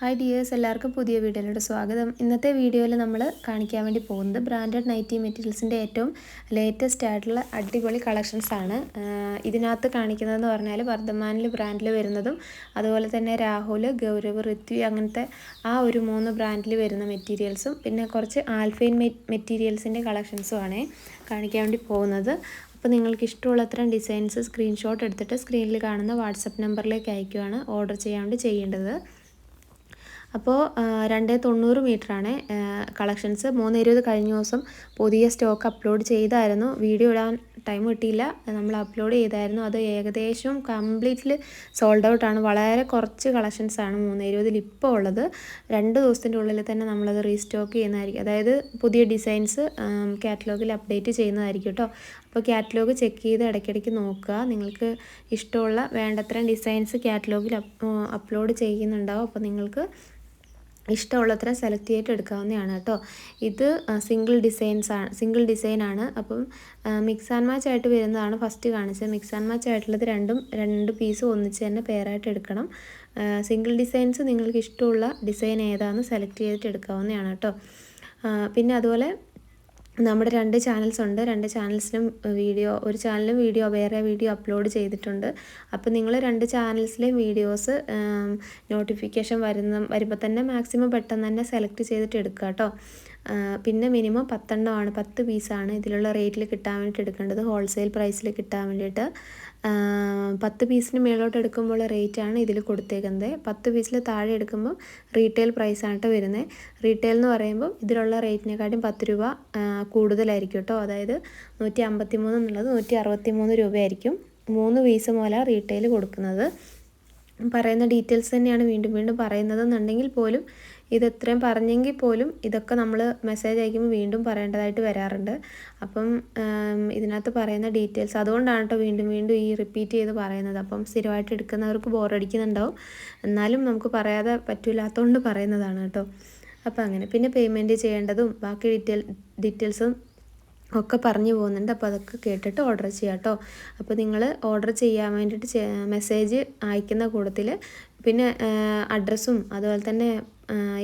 Hi dears എല്ലാവർക്കും പുതിയ വീഡിയോയിലോട്ട് സ്വാഗതം. ഇന്നത്തെ വീഡിയോയിൽ നമ്മൾ കാണിക്കാൻ വേണ്ടി പോകുന്നത് ബ്രാൻഡഡ് നൈറ്റി മെറ്റീരിയൽസിന്റെ ഏറ്റവും ലേറ്റസ്റ്റ് ആയിട്ടുള്ള അടിപൊളി കളക്ഷൻസ് ആണ്. ഇതിനകത്ത് കാണിക്കുന്നതെന്ന് പറഞ്ഞാൽ വർദ്ധമാനിൽ ബ്രാൻഡിൽ വരുന്നതും അതുപോലെ തന്നെ രാഹുൽ ഗൗരവ് ഋത്വി അങ്ങനത്തെ ആ ഒരു മൂന്ന് ബ്രാൻഡിൽ വരുന്ന മെറ്റീരിയൽസും പിന്നെ കുറച്ച് ആൽഫൈൻ മെറ്റീരിയൽസിന്റെ കളക്ഷൻസും ആണ് കാണിക്കാൻ വേണ്ടി പോകുന്നത്. അപ്പോൾ നിങ്ങൾക്ക് ഇഷ്ടമുള്ള ഡിസൈൻസ് സ്ക്രീൻഷോട്ട് എടുത്തിട്ട് സ്ക്രീനിൽ കാണുന്ന വാട്സപ്പ് നമ്പറിലേക്ക് അയക്കുകയാണ് ഓർഡർ ചെയ്യാൻ വേണ്ടി ചെയ്യേണ്ടത്. അപ്പോൾ രണ്ട് തൊണ്ണൂറ് മീറ്ററാണ് കളക്ഷൻസ്. മൂന്ന് ഇരുപത് കഴിഞ്ഞ ദിവസം പുതിയ സ്റ്റോക്ക് അപ്ലോഡ് ചെയ്തായിരുന്നു. വീഡിയോ ഇടാൻ ടൈം കിട്ടിയില്ല. നമ്മൾ അപ്ലോഡ് ചെയ്തായിരുന്നു. അത് ഏകദേശം കംപ്ലീറ്റ്ലി സോൾഡ് ഔട്ടാണ് വളരെ കുറച്ച് കളക്ഷൻസ് ആണ് മൂന്ന് ഇരുപതിൽ ഇപ്പോൾ ഉള്ളത്. രണ്ട് ദിവസത്തിന്റെ ഉള്ളിൽ തന്നെ നമ്മളത് റീസ്റ്റോക്ക് ചെയ്യുന്നതായിരിക്കും. അതായത് പുതിയ ഡിസൈൻസ് കാറ്റലോഗിൽ അപ്ഡേറ്റ് ചെയ്യുന്നതായിരിക്കും കേട്ടോ. അപ്പോൾ കാറ്റലോഗ് ചെക്ക് ചെയ്ത് ഇടയ്ക്കിടയ്ക്ക് നോക്കുക. നിങ്ങൾക്ക് ഇഷ്ടമുള്ള വേണ്ടത്രയും ഡിസൈൻസ് കാറ്റലോഗിൽ അപ്ലോഡ് ചെയ്യുന്നുണ്ടാവും. അപ്പോൾ നിങ്ങൾക്ക് ഇഷ്ടമുള്ളത്ര സെലക്ട് ചെയ്തിട്ട് എടുക്കാവുന്നതാണ് കേട്ടോ. ഇത് സിംഗിൾ ഡിസൈൻസ് ആണ് സിംഗിൾ ഡിസൈൻ ആണ്. അപ്പം മിക്സ് ആൻഡ് മാച്ച് ആയിട്ട് വരുന്നതാണ് ഫസ്റ്റ് കാണിച്ചത്. മിക്സ് ആൻഡ് മാച്ച് ആയിട്ടുള്ളത് രണ്ടും രണ്ട് പീസ് ഒന്നിച്ച് തന്നെ പെയറായിട്ട് എടുക്കണം. സിംഗിൾ ഡിസൈൻസ് നിങ്ങൾക്ക് ഇഷ്ടമുള്ള ഡിസൈൻ ഏതാണെന്ന് സെലക്ട് ചെയ്തിട്ട് എടുക്കാവുന്നതാണ് കേട്ടോ പിന്നെ അതുപോലെ നമ്മുടെ രണ്ട് ചാനൽസ് ഉണ്ട്. രണ്ട് ചാനൽസിനും വീഡിയോ ഒരു ചാനലിലും വീഡിയോ വേറെ വീഡിയോ അപ്ലോഡ് ചെയ്തിട്ടുണ്ട്. അപ്പോൾ നിങ്ങൾ രണ്ട് ചാനൽസിലെയും വീഡിയോസ് നോട്ടിഫിക്കേഷൻ വരുന്ന വരുമ്പോൾ തന്നെ മാക്സിമം പെട്ടെന്ന് തന്നെ സെലക്ട് ചെയ്തിട്ട് എടുക്കുക കേട്ടോ പിന്നെ മിനിമം പത്തെണ്ണമാണ്. പത്ത് പീസാണ് ഇതിലുള്ള റേറ്റിൽ കിട്ടാൻ വേണ്ടിയിട്ട് എടുക്കേണ്ടത്. ഹോൾസെയിൽ പ്രൈസിൽ കിട്ടാൻ വേണ്ടിയിട്ട്. പത്ത് പീസിന് മേളോട്ട് എടുക്കുമ്പോൾ റേറ്റാണ് ഇതിൽ കൊടുത്തേക്കുന്നത്. പത്ത് പീസിൽ താഴെ എടുക്കുമ്പോൾ റീറ്റെയിൽ പ്രൈസാണ് വരുന്നത് റീറ്റെയിൽ എന്ന് പറയുമ്പോൾ ഇതിലുള്ള റേറ്റിനെക്കാട്ടും പത്ത് രൂപ കൂടുതലായിരിക്കും കേട്ടോ അതായത് നൂറ്റി അമ്പത്തി മൂന്ന് എന്നുള്ളത് നൂറ്റി അറുപത്തി മൂന്ന് രൂപയായിരിക്കും മൂന്ന് പീസ് പോലെ റീറ്റെയിൽ കൊടുക്കുന്നത്. പറയുന്ന ഡീറ്റെയിൽസ് തന്നെയാണ് വീണ്ടും വീണ്ടും പറയുന്നത് എന്നുണ്ടെങ്കിൽ പോലും ഇത് ഇത്രയും പറഞ്ഞെങ്കിൽ പോലും ഇതൊക്കെ നമ്മൾ മെസ്സേജ് അയക്കുമ്പോൾ വീണ്ടും പറയേണ്ടതായിട്ട് വരാറുണ്ട്. അപ്പം ഇതിനകത്ത് പറയുന്ന ഡീറ്റെയിൽസ് അതുകൊണ്ടാണ് കേട്ടോ വീണ്ടും വീണ്ടും ഈ റിപ്പീറ്റ് ചെയ്ത് പറയുന്നത്. അപ്പം സ്ഥിരമായിട്ട് എടുക്കുന്നവർക്ക് ബോറടിക്കുന്നുണ്ടാവും എന്നാലും നമുക്ക് പറയാതെ പറ്റില്ലാത്തതുകൊണ്ട് പറയുന്നതാണ് കേട്ടോ അപ്പോൾ അങ്ങനെ. പിന്നെ പേയ്മെന്റ് ചെയ്യേണ്ടതും ബാക്കി ഡീറ്റെയിൽ ഡീറ്റെയിൽസും ഒക്കെ പറഞ്ഞു പോകുന്നുണ്ട്. അപ്പോൾ അതൊക്കെ കേട്ടിട്ട് ഓർഡർ ചെയ്യാം കേട്ടോ അപ്പോൾ നിങ്ങൾ ഓർഡർ ചെയ്യാൻ വേണ്ടിയിട്ട് മെസ്സേജ് അയക്കുന്ന കൂട്ടത്തിൽ പിന്നെ അഡ്രസ്സും അതുപോലെ തന്നെ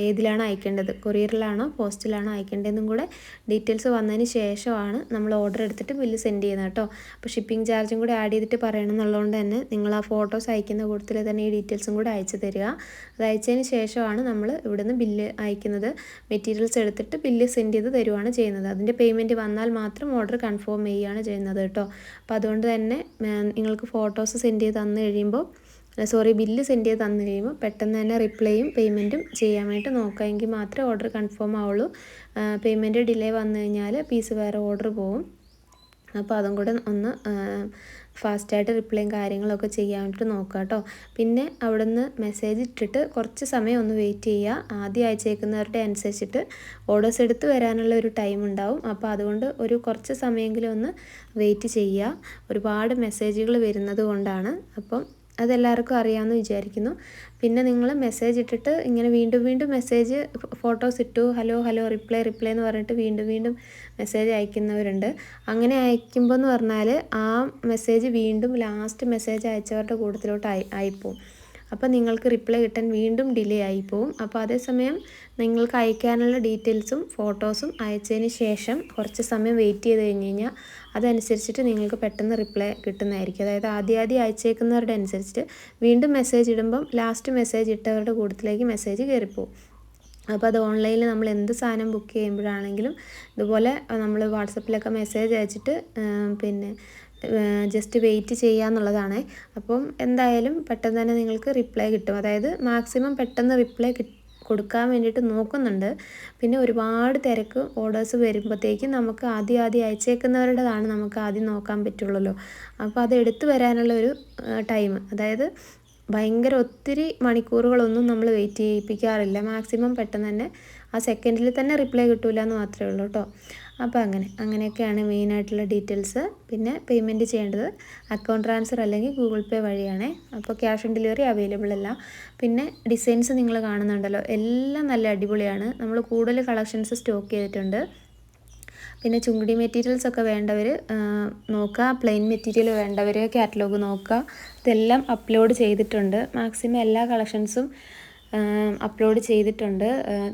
ഏതിലാണ് അയക്കേണ്ടത്? കൊറിയറിലാണോ പോസ്റ്റിലാണോ അയക്കേണ്ടതെന്നും കൂടെ ഡീറ്റെയിൽസ് വന്നതിന് ശേഷമാണ് നമ്മൾ ഓർഡർ എടുത്തിട്ട് ബില്ല് സെൻഡ് ചെയ്യുന്നത് കേട്ടോ. അപ്പോൾ ഷിപ്പിംഗ് ചാർജും കൂടി ആഡ് ചെയ്തിട്ട് പറയണം എന്നുള്ളതുകൊണ്ട് തന്നെ നിങ്ങൾ ആ ഫോട്ടോസ് അയക്കുന്ന കൂട്ടത്തിൽ തന്നെ ഈ ഡീറ്റെയിൽസും കൂടെ അയച്ചു തരിക. അത് അയച്ചതിന് ശേഷമാണ് നമ്മൾ ഇവിടുന്ന് ബില്ല് അയക്കുന്നത്. മെറ്റീരിയൽസ് എടുത്തിട്ട് ബില്ല് സെൻഡ് ചെയ്ത് തരുവാണ് ചെയ്യുന്നത്. അതിന്റെ പേയ്മെന്റ് വന്നാൽ മാത്രം ഓർഡർ കൺഫേം ചെയ്യുകയാണ് ചെയ്യുന്നത് കേട്ടോ. അപ്പോൾ അതുകൊണ്ട് തന്നെ നിങ്ങൾക്ക് ഫോട്ടോസ് സെൻഡ് ചെയ്ത് തന്നു കഴിയുമ്പോൾ സോറി ബില്ല് സെൻഡ് ചെയ്ത് തന്നു കഴിയുമ്പോൾ പെട്ടെന്ന് തന്നെ റിപ്ലൈയും പേയ്മെന്റും ചെയ്യാൻ വേണ്ടി നോക്കാമെങ്കിൽ മാത്രമേ ഓർഡർ കൺഫേം ആവുള്ളൂ. പേയ്മെന്റ് ഡിലേ വന്നു കഴിഞ്ഞാൽ പീസ് വേറെ ഓർഡർ പോവും. അപ്പോൾ അതും കൂടെ ഒന്ന് ഫാസ്റ്റായിട്ട് റിപ്ലൈയും കാര്യങ്ങളൊക്കെ ചെയ്യാൻ വേണ്ടിയിട്ട് നോക്കുക കേട്ടോ. പിന്നെ അവിടുന്ന് മെസ്സേജ് ഇട്ടിട്ട് കുറച്ച് സമയം ഒന്ന് വെയിറ്റ് ചെയ്യുക. ആദ്യം അയച്ചേക്കുന്നവരുടെ അനുസരിച്ചിട്ട് ഓർഡേഴ്സ് എടുത്ത് വരാനുള്ള ഒരു ടൈം ഉണ്ടാവും. അപ്പോൾ അതുകൊണ്ട് ഒരു കുറച്ച് സമയമെങ്കിലും ഒന്ന് വെയിറ്റ് ചെയ്യുക. ഒരുപാട് മെസ്സേജുകൾ വരുന്നത് കൊണ്ടാണ്. അപ്പം അതെല്ലാവർക്കും അറിയാമെന്ന് വിചാരിക്കുന്നു. പിന്നെ നിങ്ങൾ മെസ്സേജ് ഇട്ടിട്ട് ഇങ്ങനെ വീണ്ടും വീണ്ടും മെസ്സേജ് ഫോട്ടോസ് ഇട്ടു. ഹലോ ഹലോ റിപ്ലൈ റിപ്ലൈ എന്ന് പറഞ്ഞിട്ട് വീണ്ടും വീണ്ടും മെസ്സേജ് അയക്കുന്നവരുണ്ട്. അങ്ങനെ അയക്കുമ്പോൾ എന്ന് പറഞ്ഞാൽ ആ മെസ്സേജ് വീണ്ടും ലാസ്റ്റ് മെസ്സേജ് അയച്ചവരുടെ കൂട്ടത്തിലോട്ട് ആയി ആയിപ്പോവും. അപ്പോൾ നിങ്ങൾക്ക് റിപ്ലൈ കിട്ടാൻ വീണ്ടും ഡിലേ ആയി പോവും. അപ്പോൾ അതേസമയം നിങ്ങൾക്ക് അയക്കാനുള്ള ഡീറ്റെയിൽസും ഫോട്ടോസും അയച്ചതിന് ശേഷം കുറച്ച് സമയം വെയിറ്റ് ചെയ്ത് കഴിഞ്ഞ് കഴിഞ്ഞാൽ അതനുസരിച്ചിട്ട് നിങ്ങൾക്ക് പെട്ടെന്ന് റിപ്ലൈ കിട്ടുന്നതായിരിക്കും. അതായത് ആദ്യം ആദ്യം അയച്ചേക്കുന്നവരുടെ അനുസരിച്ചിട്ട് വീണ്ടും മെസ്സേജ് ഇടുമ്പം ലാസ്റ്റ് മെസ്സേജ് ഇട്ടവരുടെ കൂട്ടത്തിലേക്ക് മെസ്സേജ് കയറിപ്പോവും. അപ്പോൾ അത് ഓൺലൈനിൽ നമ്മൾ എന്ത് സാധനം ബുക്ക് ചെയ്യുമ്പോഴാണെങ്കിലും ഇതുപോലെ നമ്മൾ വാട്സപ്പിലൊക്കെ മെസ്സേജ് അയച്ചിട്ട് പിന്നെ ജസ്റ്റ് വെയിറ്റ് ചെയ്യുക എന്നുള്ളതാണ് അപ്പം എന്തായാലും പെട്ടെന്ന് തന്നെ നിങ്ങൾക്ക് റിപ്ലൈ കിട്ടും. അതായത് മാക്സിമം പെട്ടെന്ന് റിപ്ലൈ കൊടുക്കാൻ വേണ്ടിയിട്ട് നോക്കുന്നുണ്ട്. പിന്നെ ഒരുപാട് തിരക്ക് ഓർഡേഴ്സ് വരുമ്പോഴത്തേക്കും നമുക്ക് ആദ്യം ആദ്യം അയച്ചേക്കുന്നവരുടേതാണ് നമുക്ക് ആദ്യം നോക്കാൻ പറ്റുള്ളൂ അപ്പോൾ അത് എടുത്തു വരാനുള്ള ഒരു ടൈം അതായത് ഭയങ്കര ഒത്തിരി മണിക്കൂറുകളൊന്നും നമ്മൾ വെയിറ്റ് ചെയ്യിപ്പിക്കാറില്ല. മാക്സിമം പെട്ടെന്ന് തന്നെ ആ സെക്കൻഡിൽ തന്നെ റിപ്ലൈ കിട്ടില്ല എന്ന് മാത്രമേ ഉള്ളൂ കേട്ടോ അപ്പോൾ അങ്ങനെ അങ്ങനെയൊക്കെയാണ് മെയിനായിട്ടുള്ള ഡീറ്റെയിൽസ് പിന്നെ പേയ്മെന്റ് ചെയ്യേണ്ടത് അക്കൗണ്ട് ട്രാൻസ്ഫർ അല്ലെങ്കിൽ ഗൂഗിൾ പേ വഴിയാണേ. അപ്പോൾ ക്യാഷ് ഓൺ ഡെലിവറി അവൈലബിൾ അല്ല. പിന്നെ ഡിസൈൻസ് നിങ്ങൾ കാണുന്നുണ്ടല്ലോ. എല്ലാം നല്ല അടിപൊളിയാണ്. നമ്മൾ കൂടുതൽ കളക്ഷൻസ് സ്റ്റോക്ക് ചെയ്തിട്ടുണ്ട്. പിന്നെ ചുങ്കിടി മെറ്റീരിയൽസ് ഒക്കെ വേണ്ടവർ നോക്കുക പ്ലെയിൻ മെറ്റീരിയൽ വേണ്ടവർ കാറ്റലോഗ് നോക്കുക ഇതെല്ലാം അപ്ലോഡ് ചെയ്തിട്ടുണ്ട്. മാക്സിമം എല്ലാ കളക്ഷൻസും അപ്ലോഡ് ചെയ്തിട്ടുണ്ട്.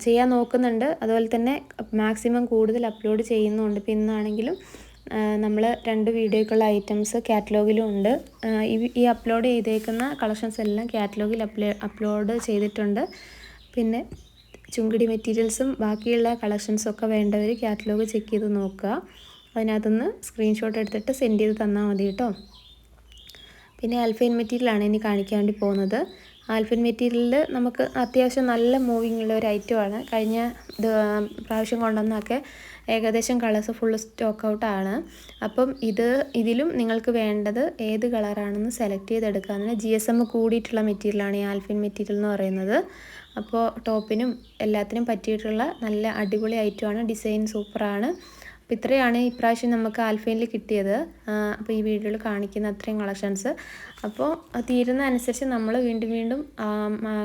ചെയ്യാൻ നോക്കുന്നുണ്ട്. അതുപോലെ തന്നെ മാക്സിമം കൂടുതൽ അപ്ലോഡ് ചെയ്യുന്നുണ്ട്. ഇപ്പോൾ ഇന്നാണെങ്കിലും നമ്മൾ രണ്ട് വീഡിയോക്കുള്ള ഐറ്റംസ് കാറ്റലോഗിലും ഉണ്ട്. ഈ അപ്ലോഡ് ചെയ്തേക്കുന്ന കളക്ഷൻസ് എല്ലാം കാറ്റലോഗിൽ അപ്ലോഡ് ചെയ്തിട്ടുണ്ട്. പിന്നെ ചുങ്കിടി മെറ്റീരിയൽസും ബാക്കിയുള്ള കളക്ഷൻസും ഒക്കെ വേണ്ടവർ കാറ്റലോഗ് ചെക്ക് ചെയ്ത് നോക്കുക. അതിനകത്തുനിന്ന് സ്ക്രീൻഷോട്ട് എടുത്തിട്ട് സെൻഡ് ചെയ്ത് തന്നാൽ മതി കേട്ടോ. പിന്നെ ആൽഫൈൻ മെറ്റീരിയലാണ് ഇനി കാണിക്കാൻ വേണ്ടി പോകുന്നത്. ആൽഫൈൻ മെറ്റീരിയലിൽ നമുക്ക് അത്യാവശ്യം നല്ല മൂവിങ് ഉള്ള ഒരു ഐറ്റമാണ്. കഴിഞ്ഞ പ്രാവശ്യം കൊണ്ടുവന്നൊക്കെ ഏകദേശം കളേഴ്സ് ഫുള്ള് സ്റ്റോക്ക് ഔട്ടാണ് അപ്പം ഇത് ഇതിലും നിങ്ങൾക്ക് വേണ്ടത് ഏത് കളറാണെന്ന് സെലക്ട് ചെയ്തെടുക്കുക. ജി എസ് എം കൂടിയിട്ടുള്ള മെറ്റീരിയലാണ് ഈ ആൽഫിൻ മെറ്റീരിയൽ എന്ന് പറയുന്നത്. അപ്പോൾ ടോപ്പിനും എല്ലാത്തിനും പറ്റിയിട്ടുള്ള നല്ല അടിപൊളി ഐറ്റമാണ് ഡിസൈൻ സൂപ്പറാണ് അപ്പോൾ ഇത്രയാണ് ഇപ്രാവശ്യം നമുക്ക് ആൽഫൈനിൽ കിട്ടിയത്. അപ്പോൾ ഈ വീഡിയോയിൽ കാണിക്കുന്ന അത്രയും കളക്ഷൻസ് അപ്പോൾ തീരുന്ന അനുസരിച്ച് നമ്മൾ വീണ്ടും വീണ്ടും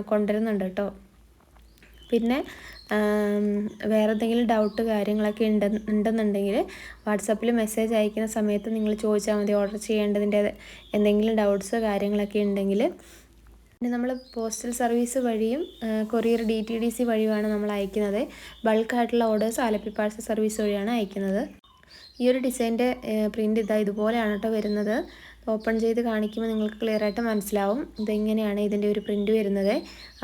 കൊണ്ടുവരുന്നുണ്ട് കേട്ടോ. പിന്നെ വേറെ എന്തെങ്കിലും ഡൗട്ട് കാര്യങ്ങളൊക്കെ ഉണ്ട് ഉണ്ടെന്നുണ്ടെങ്കിൽ വാട്സപ്പിൽ മെസ്സേജ് അയക്കുന്ന സമയത്ത് നിങ്ങൾ ചോദിച്ചാൽ മതി ഓർഡർ ചെയ്യേണ്ടതിന്റെ എന്തെങ്കിലും ഡൗട്ട്സ് കാര്യങ്ങളൊക്കെ ഉണ്ടെങ്കിൽ പിന്നെ നമ്മൾ പോസ്റ്റൽ സർവീസ് വഴിയും courier D T D C വഴിയുമാണ് നമ്മൾ അയക്കുന്നത്. ബൾക്കായിട്ടുള്ള ഓർഡേഴ്സ് ആലപ്പി പാഴ്സൽ സർവീസ് വഴിയാണ് അയക്കുന്നത്. ഈ ഒരു ഡിസൈന്റെ പ്രിന്റ് ഇതാ ഇതുപോലെയാണ് കേട്ടോ വരുന്നത്. ഓപ്പൺ ചെയ്ത് കാണിക്കുമ്പോൾ നിങ്ങൾക്ക് ക്ലിയർ ആയിട്ട് മനസ്സിലാവും ഇതെങ്ങനെയാണ് ഇതിന്റെ ഒരു പ്രിന്റ് വരുന്നത്.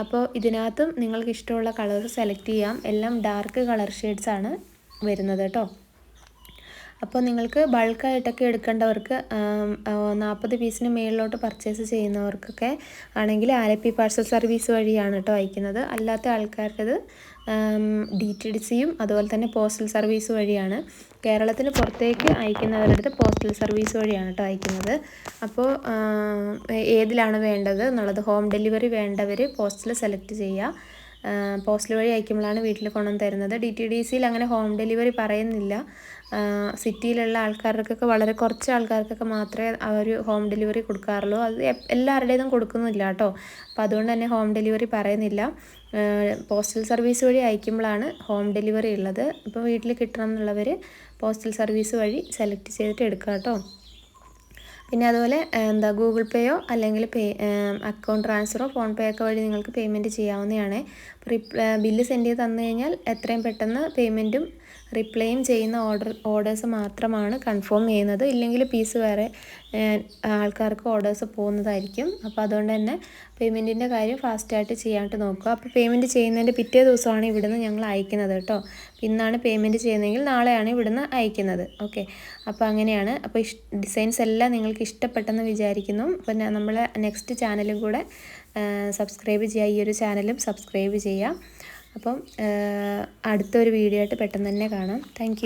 അപ്പോൾ ഇതിനകത്തും നിങ്ങൾക്ക് ഇഷ്ടമുള്ള കളേഴ്സ് സെലക്ട് ചെയ്യാം. എല്ലാം ഡാർക്ക് കളർ ഷെയ്ഡ്സ് ആണ് വരുന്നത് കേട്ടോ അപ്പോൾ നിങ്ങൾക്ക് ബൾക്കായിട്ടൊക്കെ എടുക്കേണ്ടവർക്ക് നാൽപ്പത് പീസിന് മേളിലോട്ട് പർച്ചേസ് ചെയ്യുന്നവർക്കൊക്കെ ആണെങ്കിൽ ആലപ്പി പാർസൽ സർവീസ് വഴിയാണ് കേട്ടോ അയക്കുന്നത്. അല്ലാത്ത ആൾക്കാർക്കത് ഡി ടി ഡി സിയും അതുപോലെ തന്നെ പോസ്റ്റൽ സർവീസ് വഴിയാണ്. കേരളത്തിന് പുറത്തേക്ക് അയക്കുന്നവരുടെ അടുത്ത് പോസ്റ്റൽ സർവീസ് വഴിയാണ് കേട്ടോ അയക്കുന്നത്. അപ്പോൾ ഏതിലാണ് വേണ്ടത് എന്നുള്ളത് ഹോം ഡെലിവറി വേണ്ടവർ പോസ്റ്റൽ സെലക്ട് ചെയ്യുക പോസ്റ്റൽ വഴി അയക്കുമ്പോഴാണ് വീട്ടിൽ കൊണ്ടുവന്ന് തരുന്നത്. ഡി ടി ഡി സിയിൽ അങ്ങനെ ഹോം ഡെലിവറി പറയുന്നില്ല. സിറ്റിയിലുള്ള ആൾക്കാർക്കൊക്കെ വളരെ കുറച്ച് ആൾക്കാർക്കൊക്കെ മാത്രമേ അവർ ഹോം ഡെലിവറി കൊടുക്കാറുള്ളൂ. അത് എല്ലാവരുടേതും കൊടുക്കുന്നില്ല കേട്ടോ. അപ്പോൾ അതുകൊണ്ട് തന്നെ ഹോം ഡെലിവറി പറയുന്നില്ല. പോസ്റ്റൽ സർവീസ് വഴി അയക്കുമ്പോഴാണ് ഹോം ഡെലിവറി ഉള്ളത്. ഇപ്പോൾ വീട്ടിൽ കിട്ടണം എന്നുള്ളവർ പോസ്റ്റൽ സർവീസ് വഴി സെലക്ട് ചെയ്തിട്ട് എടുക്കുക കേട്ടോ. പിന്നെ അതുപോലെ എന്താ ഗൂഗിൾ പേയോ അല്ലെങ്കിൽ പേ അക്കൗണ്ട് ട്രാൻസ്ഫറോ ഫോൺ പേ ഒക്കെ വഴി നിങ്ങൾക്ക് പേയ്മെന്റ് ചെയ്യാവുന്നതാണ്. ബില്ല് സെൻഡ് ചെയ്ത് തന്നു കഴിഞ്ഞാൽ എത്രയും പെട്ടെന്ന് പേയ്മെന്റും റിപ്ലൈയും ചെയ്യുന്ന ഓർഡർ ഓർഡേഴ്സ് മാത്രമാണ് കൺഫേം ചെയ്യുന്നത്. ഇല്ലെങ്കിൽ പീസ് വേറെ ആൾക്കാർക്ക് ഓർഡേഴ്സ് പോകുന്നതായിരിക്കും. അപ്പോൾ അതുകൊണ്ട് തന്നെ പേയ്മെന്റിന്റെ കാര്യം ഫാസ്റ്റായിട്ട് ചെയ്യാനായിട്ട് നോക്കുക. അപ്പോൾ പേയ്മെന്റ് ചെയ്യുന്നതിന്റെ പിറ്റേ ദിവസമാണ് ഇവിടുന്ന് ഞങ്ങൾ അയക്കുന്നത് കേട്ടോ. ഇന്നാണ് പേയ്മെന്റ് ചെയ്യുന്നതെങ്കിൽ നാളെയാണ് ഇവിടുന്ന് അയക്കുന്നത്. ഓക്കെ. അപ്പോൾ അങ്ങനെയാണ്. അപ്പോൾ ഡിസൈൻസ് എല്ലാം നിങ്ങൾക്ക് ഇഷ്ടപ്പെട്ടെന്ന് വിചാരിക്കുന്നു. അപ്പോൾ നമ്മളെ നെക്സ്റ്റ് ചാനലും കൂടെ സബ്സ്ക്രൈബ് ചെയ്യുക. ഈ ഒരു ചാനലും സബ്സ്ക്രൈബ് ചെയ്യുക. അപ്പം അടുത്തൊരു വീഡിയോ ആയിട്ട് പെട്ടെന്ന് തന്നെ കാണാം. താങ്ക്